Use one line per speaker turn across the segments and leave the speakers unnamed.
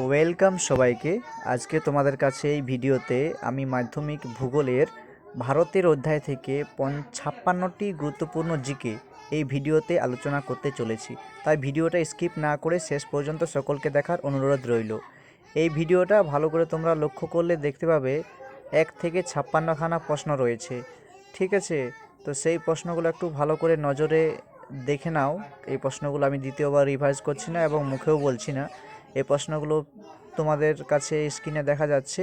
Welcome সবাইকে। আজকে তোমাদের কাছে এই ভিডিওতে আমি মাধ্যমিক ভূগোলের ভারতের অধ্যায় থেকে পন ছাপ্পান্নটি গুরুত্বপূর্ণ জিকে এই ভিডিওতে আলোচনা করতে চলেছি। তাই ভিডিওটা স্কিপ না করে শেষ পর্যন্ত সকলকে দেখার অনুরোধ রইল। এই ভিডিওটা ভালো করে তোমরা লক্ষ্য করলে দেখতে পাবে এক থেকে ছাপ্পান্নখানা প্রশ্ন রয়েছে। ঠিক আছে? তো সেই প্রশ্নগুলো একটু ভালো করে নজরে দেখে নাও। এই প্রশ্নগুলো আমি দ্বিতীয়বার রিভাইজ করছি না এবং মুখেও বলছি না। এই প্রশ্নগুলো তোমাদের কাছে স্ক্রিনে দেখা যাচ্ছে।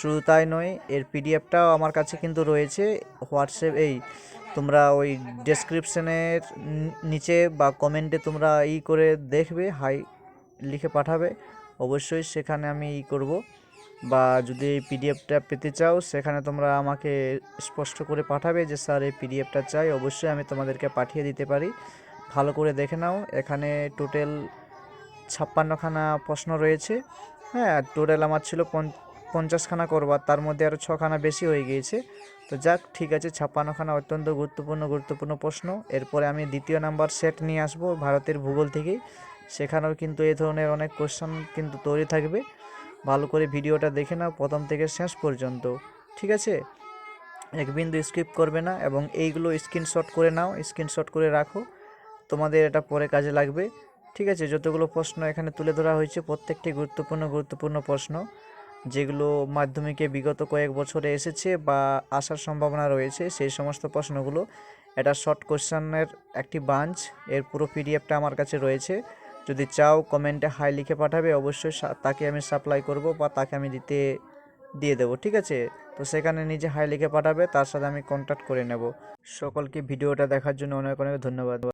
শুধু তাই নয়, এর পিডিএফটাও আমার কাছে কিন্তু রয়েছে। হোয়াটসঅ্যাপ, এই তোমরা ওই ডেসক্রিপশনের নিচে বা কমেন্টে তোমরা ই করে দেখবে, হাই লিখে পাঠাবে। অবশ্যই সেখানে আমি ই করব। বা যদি এই পিডিএফটা পেতে চাও, সেখানে তোমরা আমাকে স্পষ্ট করে পাঠাবে যে, স্যার, এই পিডিএফটা চাই। অবশ্যই আমি তোমাদেরকে পাঠিয়ে দিতে পারি। ভালো করে দেখে নাও। এখানে টোটাল ছাপ্পান্নখানা প্রশ্ন রয়েছে। হ্যাঁ টোটাল আমার ছিল পঞ্চ- পঞ্চাশখানা করবার তার মধ্যে আরও ছখানা বেশি হয়ে গিয়েছে। তো যাক, ঠিক আছে, ছাপ্পান্নখানা অত্যন্ত গুরুত্বপূর্ণ গুরুত্বপূর্ণ প্রশ্ন। এরপরে আমি দ্বিতীয় নাম্বার সেট নিয়ে আসব, ভারতের ভূগোল থেকেই। সেখানেও কিন্তু এই ধরনের অনেক কোশ্চেন কিন্তু তৈরি থাকবে। ভালো করে ভিডিওটা দেখে নাও, প্রথম থেকে শেষ পর্যন্ত। ঠিক আছে? এক বিন্দু স্কিপ করবে না, এবং এইগুলো স্ক্রিনশট করে নাও স্ক্রিনশট করে রাখো। তোমাদের এটা পরে কাজে লাগবে। ঠিক আছে, যতগুলো প্রশ্ন এখানে তুলে ধরা হয়েছে, প্রত্যেকটি গুরুত্বপূর্ণ গুরুত্বপূর্ণ প্রশ্ন, যেগুলো মাধ্যমিকে বিগত কয়েক বছরে এসেছে বা আসার সম্ভাবনা রয়েছে, সেই সমস্ত প্রশ্নগুলো এটা শর্ট কোশ্চেনের একটি বাঞ্চ এর পুরো পিডিএফটা আমার কাছে রয়েছে। যদি চাও কমেন্টে হাই লিখে পাঠাবে, অবশ্যই তাকে আমি সাপ্লাই করব বা তাকে আমি দিতে, দিয়ে দেবো, ঠিক আছে? তো সেখানে নিজে হাই লিখে পাঠাবে, তার সাথে আমি কন্ট্যাক্ট করে নেব। সকলকে ভিডিওটা দেখার জন্য অনেক অনেক ধন্যবাদ।